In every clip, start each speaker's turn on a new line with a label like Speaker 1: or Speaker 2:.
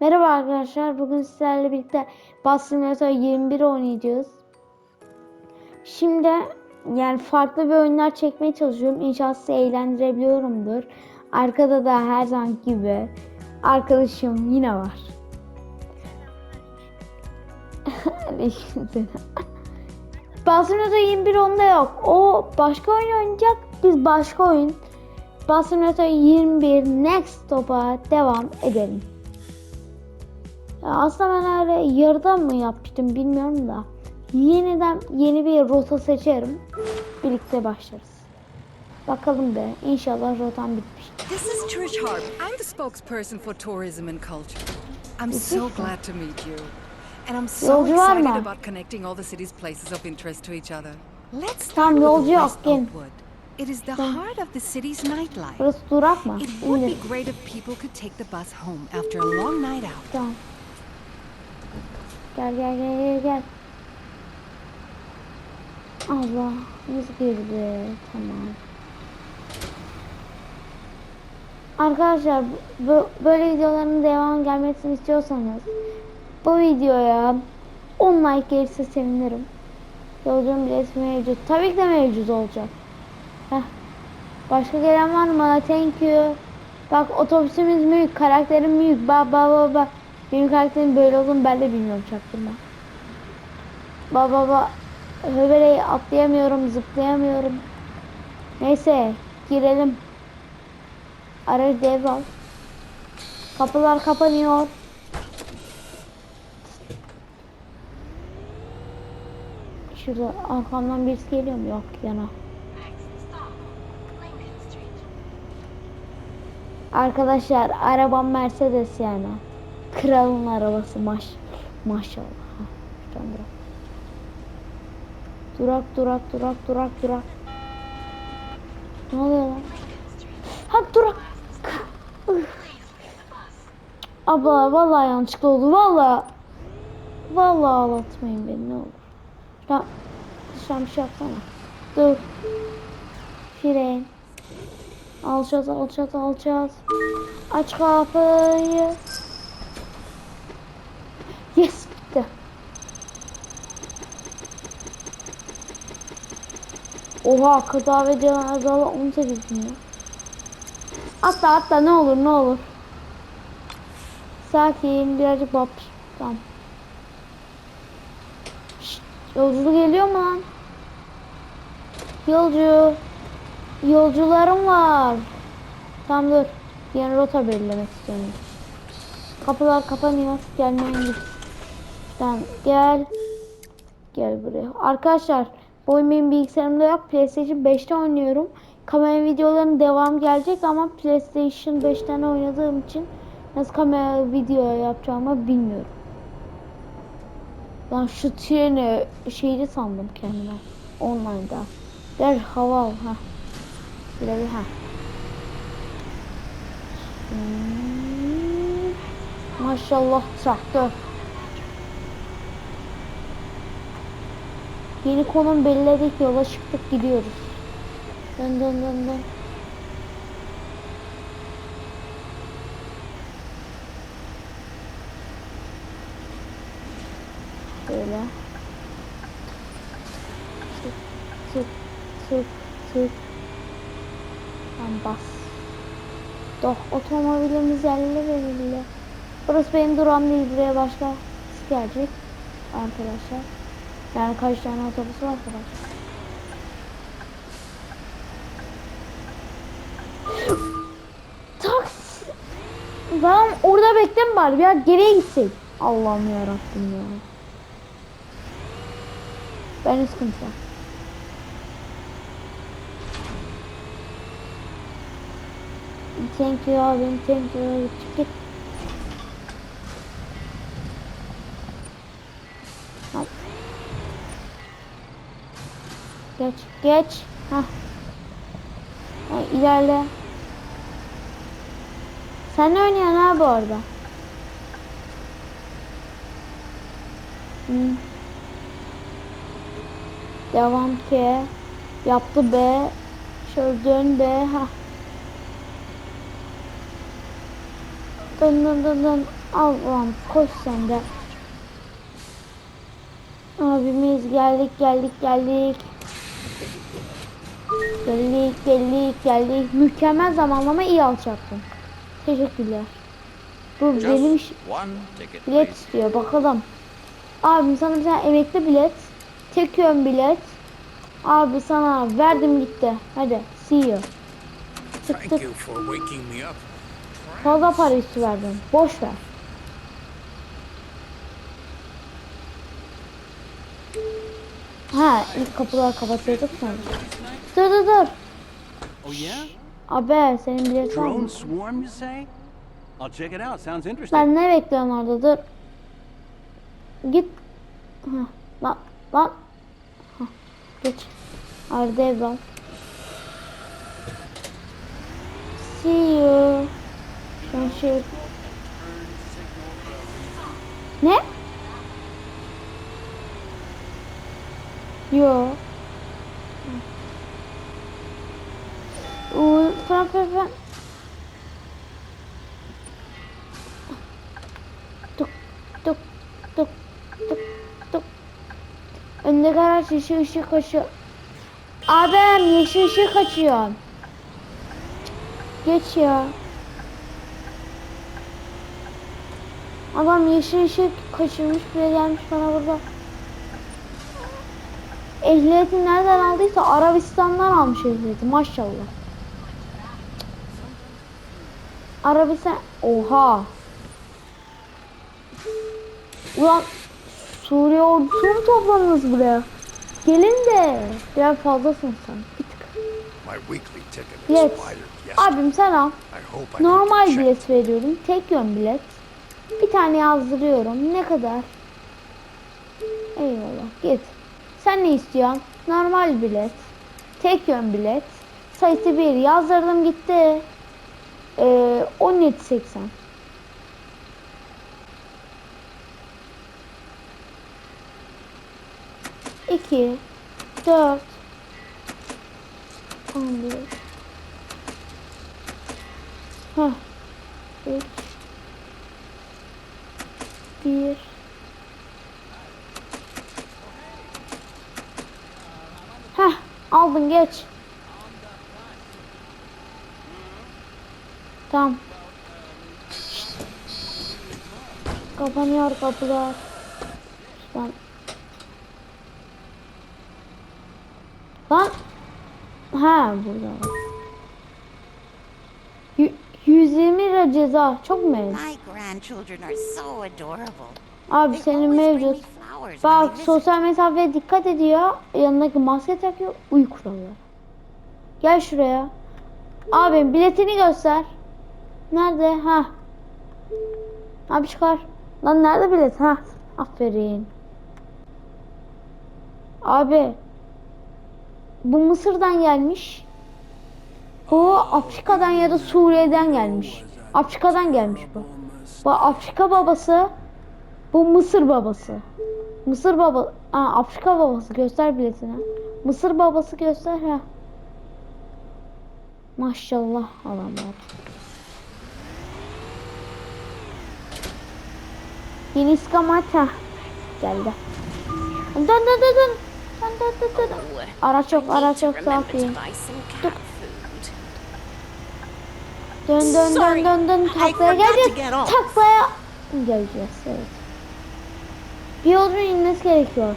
Speaker 1: Merhaba arkadaşlar. Bugün sizlerle birlikte Bus Simulator 21 oynayacağız. Şimdi yani farklı bir oyunlar çekmeye çalışıyorum. İnşallah sizi eğlendirebiliyorumdur. Arkada da her zaman gibi arkadaşım yine var. Simulator 21 onda yok. O başka oyun oynayacak. Biz başka oyun. Bus Simulator 21 Next Stop'a devam edelim. Ya aslında ben öyle yarıda mı yapmıştım bilmiyorum da. Yeniden yeni bir rota seçerim. Birlikte başlarız. Bakalım be. İnşallah rotam bitmiş.
Speaker 2: This is Trish Harp. I'm the spokesperson for tourism and culture. I'm so glad to meet you. And I'm so excited about connecting all the city's places of interest to each other. Let's start with West. Oakwood. It is the heart of the city's nightlife.
Speaker 1: Burası durak mı?
Speaker 2: It would be great if people could take the bus home after a long night out.
Speaker 1: Tamam. Gel gel gel gel gel. Allah yüz girdi. Tamam. Arkadaşlar bu, böyle videoların devam gelmesini istiyorsanız bu videoya 10 like gelirse sevinirim. Yolcunun bileti mevcut. Tabii ki de mevcut olacak. Heh. Başka gelen var mı? Thank you. Bak otobüsümüz büyük, karakterim büyük. Bak bak bak bak. Benim karakterim böyle olduğunu ben de bilmiyorum çaktırma. Bak bak bak. Höbeleyi atlayamıyorum, zıplayamıyorum. Neyse, girelim. Aracı devral. Kapılar kapanıyor. Şurada arkamdan birisi geliyor mu? Yok yana. Arkadaşlar arabam Mercedes yani. Kralın arabası maş maşallah. Durak. Durak durak durak durak. Ne oluyor lan? Ha durak. Abla vallahi yanlışlıkla oldu vallahi. Vallahi ağlatmayın beni ne olur. Şuradan, şuradan bir şey yapsana. Dur. Fren. Alacağız, alacağız, alacağız. Aç kapıyı. Yes, bitti. Oha, kıta ve cenaze 18 bin ya. Atla atla ne olur ne olur. Sakin birazcık bab. Tamam. Şşt, yolcu geliyor mu lan? Yolcu. Yolcularım var. Tamam dur. Yeni rota belirlemek istiyorum. Kapılar kapanıyor. Gelmeyin git. Tamam gel. Gel buraya. Arkadaşlar bu oyun benim bilgisayarımda yok. PlayStation 5'te oynuyorum. Kamera videolarının devam gelecek ama PlayStation 5'ten oynadığım için nasıl kamera video yapacağımı bilmiyorum. Lan şu treni şeydi sandım kendime. Online'da. Gel hava. Ha. Bir ha. Hmm. Maşallah traktör. Yeni konum belirledik yola çıktık gidiyoruz. Dön dön dön dön. Böyle. Tık tık tık tık. Bas. Doh otomobilimiz yerli belirli. Burası benim durağım değil. Buraya başka gelecek. Arkadaşlar. Yani kaç tane otobüs var arkadaşlar. Taksi. Ben orada beklem bari. Ya geriye gitsek. Allah'ım yarabbim ya. Ben sıkıntı. Thank you abim, thank you. Çık git. Geç, geç. Hah. Ha, ilerle. Sen ne oynuyorsun abi orada? Hmm. Devam ki. Yaptı be. Şöyle dön be. Ha. Dön. Allah'ım koş sen de. Abimiz geldik geldik geldik. Geldik geldik geldik. Mükemmel zamanlama iyi alacaktım. Teşekkürler. Bu benim iş,
Speaker 3: Just one ticket,
Speaker 1: bilet istiyor bakalım. Abim sana bir tane emekli bilet. Tek yön bilet. Abi sana verdim gitti. Hadi see you. Tık tık. Fazla para üstü verdim. Boş ver. Ha ilk kapıları kapatıyorduk sonra. Dur dur dur.
Speaker 4: Oh yeah?
Speaker 1: Abi senin biletin var
Speaker 4: Drone
Speaker 1: mı?
Speaker 4: swarm, you say? I'll check it out. Sounds interesting.
Speaker 1: Sen ne bekliyorsun orada dur. Git. Hah, lan lan. Hah, geç. Arda Evral. See you. Şu şey. Ne? Yo. Uuu, falan falan falan. Tuk tuk tuk tuk tuk. Önde garaj yeşil ışık kaçıyor. Abim yeşil ışık kaçıyor. Geç ya. Adam yeşil ışık kaçırmış bile gelmiş bana burada. Ehliyeti nereden aldıysa Arabistan'dan almış ehliyeti maşallah. Arabistan oha. Ulan Suriye ordusu mu topladınız buraya? Gelin de biraz fazlasın sen. Bir tık. Bilet. Abim
Speaker 5: hope I
Speaker 1: Normal bilet veriyorum. Tek yön bilet. Bir tane yazdırıyorum. Ne kadar? Eyvallah. Git. Sen ne istiyorsun? Normal bilet. Tek yön bilet. Sayısı 1. Yazdırdım gitti. Ee, 17.80. İki, dört, on bir. Üç. Bir. Heh. Aldın geç. Tamam. Kapanıyor kapılar. Lan. Lan. Ha burada. Y- 120 lira ceza. Çok mu?
Speaker 6: Grandchildren are so adorable.
Speaker 1: Abi senin mevcut. Bak sosyal mesafeye dikkat ediyor. Yanındaki maske takıyor. Uy kuralları. Gel şuraya. Abim biletini göster. Nerede? Ha. Abi çıkar. Lan nerede bilet? Ha. Aferin. Abi. Bu Mısır'dan gelmiş. Bu Afrika'dan ya da Suriye'den gelmiş. Afrika'dan gelmiş bu. Bu Afrika babası. Bu Mısır babası. Mısır baba, Aa, Afrika babası göster biletini. Mısır babası göster ha. Maşallah adamlar. Yeni iskamata geldi. Dön dön dön dön. Dön dön dön dön. Araç yok araç yok sakin. Dön dön dön dön dön taklaya geleceğiz. Taklaya geleceğiz evet. Bir yolcunun inmesi gerekiyor.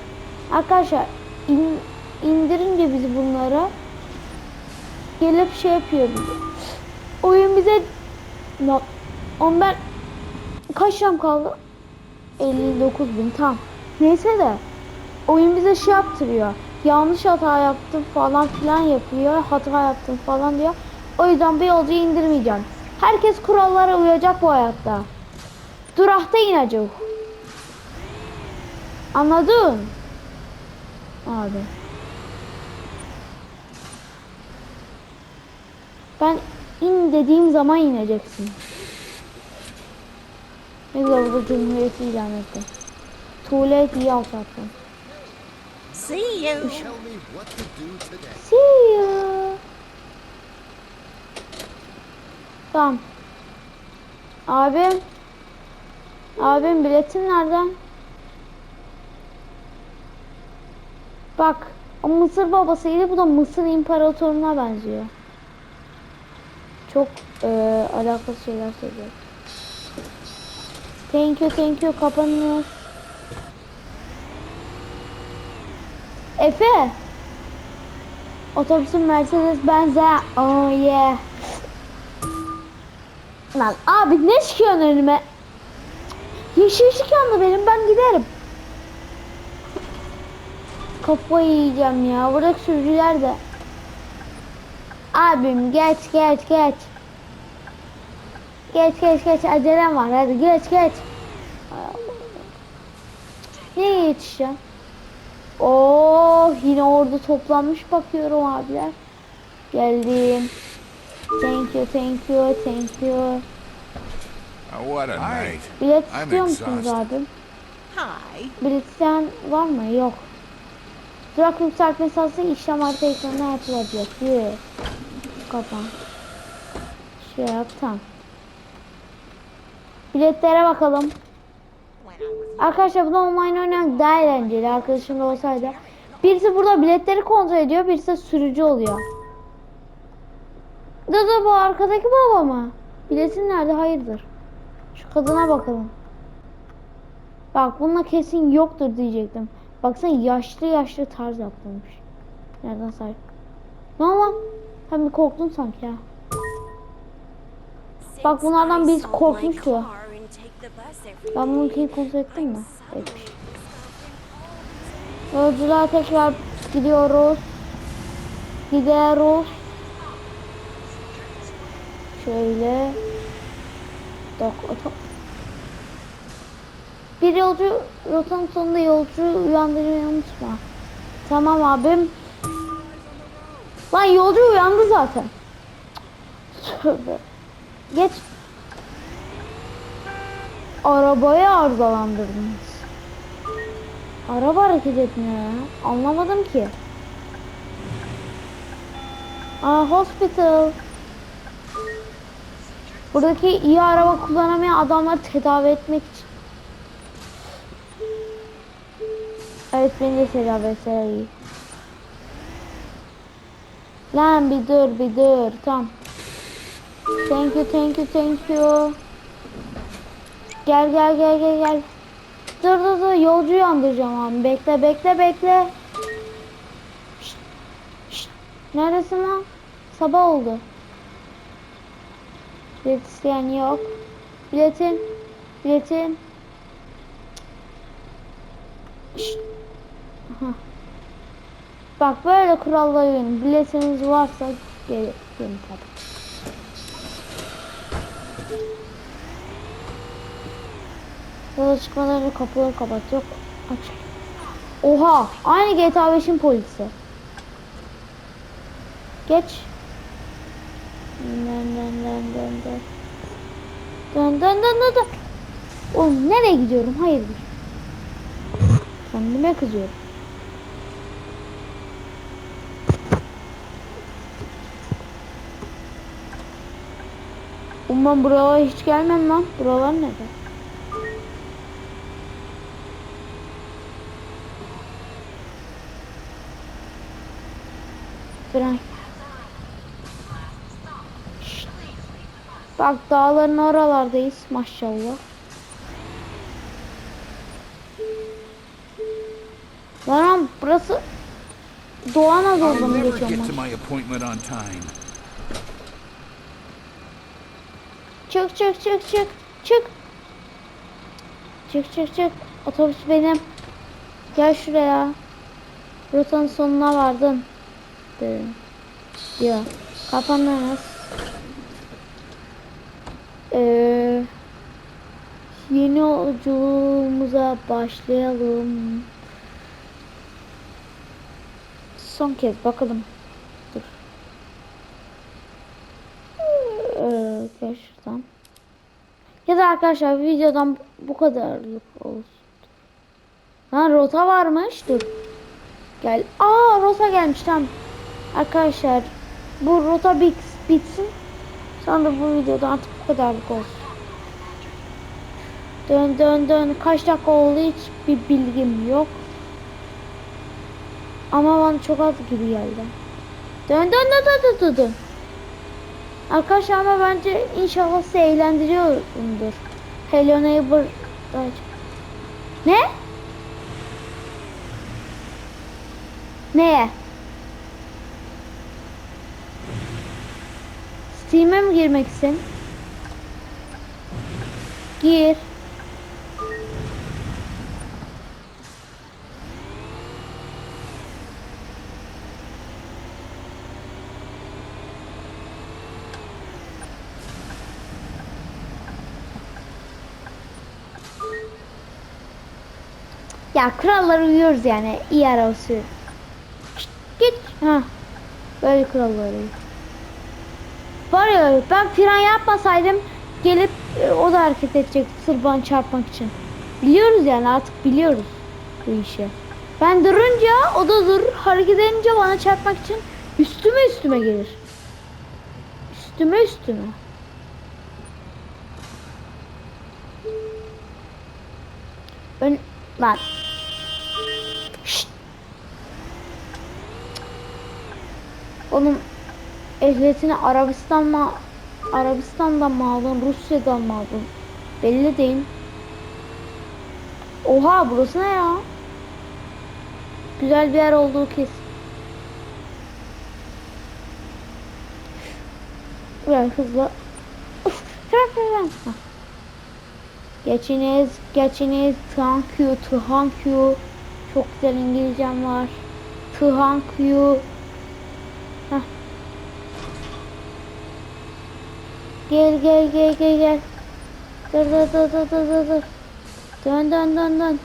Speaker 1: Arkadaşlar in, indirince biz bunları gelip şey yapıyor bize. Oyun bize no, on ben kaç ram kaldı? 59 bin tam. Neyse de oyun bize şey yaptırıyor. Yanlış hata yaptım falan filan yapıyor. Hata yaptım falan diyor. O yüzden bir yolcuyu indirmeyeceğim. Herkes kurallara uyacak bu hayatta. Durakta inecek. Anladın? Abi. Ben in dediğim zaman ineceksin. Ne güzel burada cumhuriyeti ilan ettim. Tuğlet iyi alçattım.
Speaker 6: See you.
Speaker 1: See you. Tamam. Abim. Abim biletim nereden? Bak. O Mısır babasıydı. Bu da Mısır imparatoruna benziyor. Çok eee alakasız şeyler söylüyor. Thank you, thank you. Kapanıyor. Efe. Otobüsün Mercedes Benz'e. Oh yeah. Lan abi ne çıkıyorsun önüme? Yeşil ışık yandı benim ben giderim. Kafayı yiyeceğim ya. Bırak sürücüler de. Abim geç geç geç. Geç geç geç acelem var hadi geç geç. Nereye yetişeceğim? Oh yine orada toplanmış bakıyorum abiler. Geldim. Thank you, thank you, thank you.
Speaker 5: Oh, what a night.
Speaker 1: Bilet
Speaker 5: I'm
Speaker 1: istiyor musunuz
Speaker 5: exhausted.
Speaker 1: abim?
Speaker 6: Hi.
Speaker 1: Bilet isteyen var mı? Yok. Durak yükseltme sırası işlem harita ekranına yapılacak. Yürü. Kapan. Şey yap tamam. Biletlere bakalım. Arkadaşlar bunu online oynamak daha eğlenceli arkadaşım da olsaydı. Birisi burada biletleri kontrol ediyor, birisi de sürücü oluyor. Dur bu arkadaki baba mı? Biletin nerede? Hayırdır? Şu kadına bakalım. Bak bununla kesin yoktur diyecektim. Baksana yaşlı yaşlı tarz yaptırmış. Nereden say? Ne lan? Sen bir korktun sanki ya. Bak bunlardan birisi korkmuştu. Ben bunu kim kontrol ettim mi? Etmiş. Yolculuğa tekrar gidiyoruz. Gidiyoruz. Şöyle. Bir yolcu rotanın sonunda yolcu uyandırmayı unutma. Tamam abim. Lan yolcu uyandı zaten. Tövbe. Geç. Arabayı arızalandırdınız. Araba hareket etmiyor ya. Anlamadım ki. Aa hospital. Buradaki iyi araba kullanamayan adamları tedavi etmek için. Evet beni de tedavi etseler iyi. Lan bir dur bir dur tamam. Thank you thank you thank you. Gel gel gel gel gel. Dur dur dur yolcuyu andıracağım abi. Bekle bekle bekle. Şşt, şşt. Neredesin lan? Sabah oldu. Bilet isteyen yok. Biletin. Biletin. Bak böyle kurallara uyun. Biletiniz varsa gelin. Tabii. Yola çıkmadan kapıları kapat. Yok. Aç. Oha. Aynı GTA 5'in polisi. Geç. Dön dön dön dön dön. Dön dön dön dön dön. Oğlum nereye gidiyorum? Hayırdır? Kendime kızıyorum. Ben buralara hiç gelmem lan. Buralar nerede? Fren. Bak dağların oralardayız maşallah. Lan burası Doğu Anadolu'da mı
Speaker 5: never
Speaker 1: geçiyor
Speaker 5: get
Speaker 1: maç?
Speaker 5: to my appointment on time.
Speaker 1: Çık çık çık çık çık. Çık çık çık. Otobüs benim. Gel şuraya. Rotanın sonuna vardın. Dedim. Diyor. Kapanınız. Yeni yolculuğumuza başlayalım. Son kez bakalım. Dur. Ee, şuradan. Ya da arkadaşlar videodan bu kadarlık olsun. Lan rota varmış. Dur. Gel. Aa rota gelmiş tamam. Arkadaşlar bu rota bit, bitsin. Sonra bu videoda artık bu kadarlık olsun. Dön dön dön. Kaç dakika oldu hiç bir bilgim yok. Ama bana çok az gibi geldi. Dön dön dön dön dön dön. Arkadaşlar ama bence inşallah sizi eğlendiriyorumdur. Hello Neighbor. Ne? Neye? Steam'e mi girmek istiyorsun? Gir. Ya kurallara uyuyoruz yani. iyi ara usulü. Şşt, Git. Ha. Böyle kurallara. Var ya ben fren yapmasaydım gelip e, o da hareket edecek sırban çarpmak için. Biliyoruz yani artık biliyoruz bu işi. Ben durunca o da durur hareket edince bana çarpmak için üstüme üstüme gelir. Üstüme üstüme. Ön lan. Onun ehliyetini Arabistan mı Arabistan'dan mı aldın, Rusya'dan mı aldın? Belli değil. Oha burası ne ya? Güzel bir yer olduğu kesin. Biraz hızlı. Uf. Hah. Geçiniz, geçiniz. Thank you, thank you. Çok güzel İngilizcem var. Thank you. Gel gel gel gel gel. Dur dur dur dur dur dur dur. Dön dön dön dön.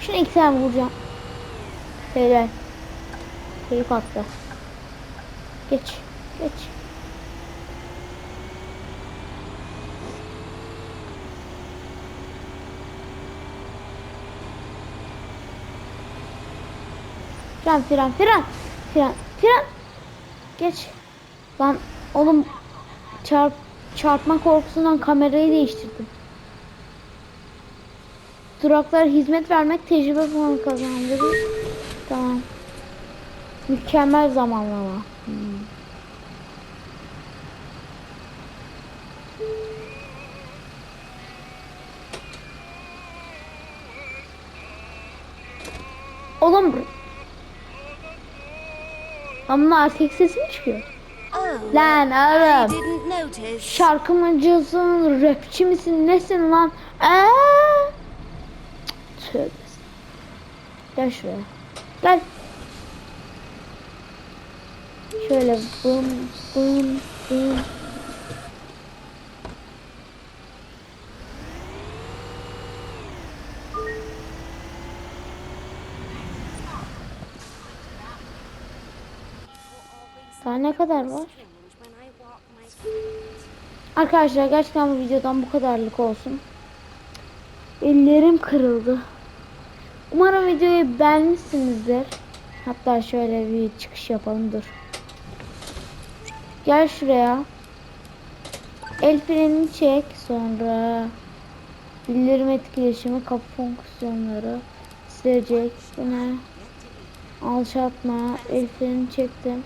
Speaker 1: Şunu iki tane vuracağım. Helal. Keyif attı. Geç. Geç. Fren fren fren. Fren fren. Geç. Lan oğlum çarp çarpma korkusundan kamerayı değiştirdim. Duraklara hizmet vermek tecrübe puanı kazandırır. Tamam. Mükemmel zamanlama. Hmm. Oğlum ama erkek sesi mi çıkıyor?
Speaker 3: Oh,
Speaker 1: Lan oğlum. Şarkı mıcısın, rapçi misin, nesin lan? Eee? Tövbe. Gel şuraya. Gel. Şöyle bum bum bum. Daha kadar var? Arkadaşlar gerçekten bu videodan bu kadarlık olsun. Ellerim kırıldı. Umarım videoyu beğenmişsinizdir. Hatta şöyle bir çıkış yapalım dur. Gel şuraya. El frenini çek sonra bildirim etkileşimi kapı fonksiyonları silecek bu ne alçaltma el freni çektim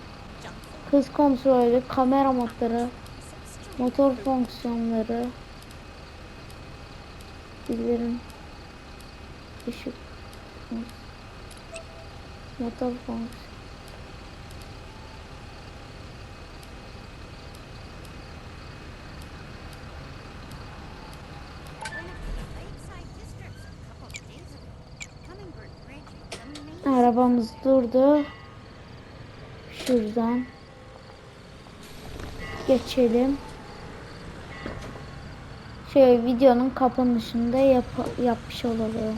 Speaker 1: hız kontrolü kamera modları motor fonksiyonları bildirim ışık motor fonksiyon
Speaker 6: Lakeside District's a couple of days ago. Cummingburg Bridge is amazing.
Speaker 1: Arabamız durdu. Şuradan geçelim. Şöyle videonun kapanışında yap yapmış olalım.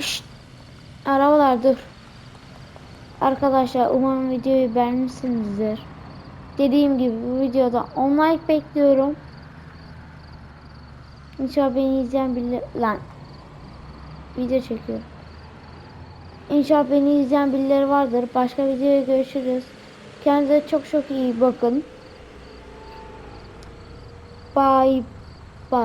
Speaker 1: Şşt! Arabalar dur. Arkadaşlar umarım videoyu beğenmişsinizdir. Dediğim gibi bu videoda 10 like bekliyorum. İnşallah beni izleyen birileri... Lan video çekiyorum. İnşallah beni izleyen birileri vardır. Başka videoya görüşürüz. Kendinize çok çok iyi bakın. Bye bye.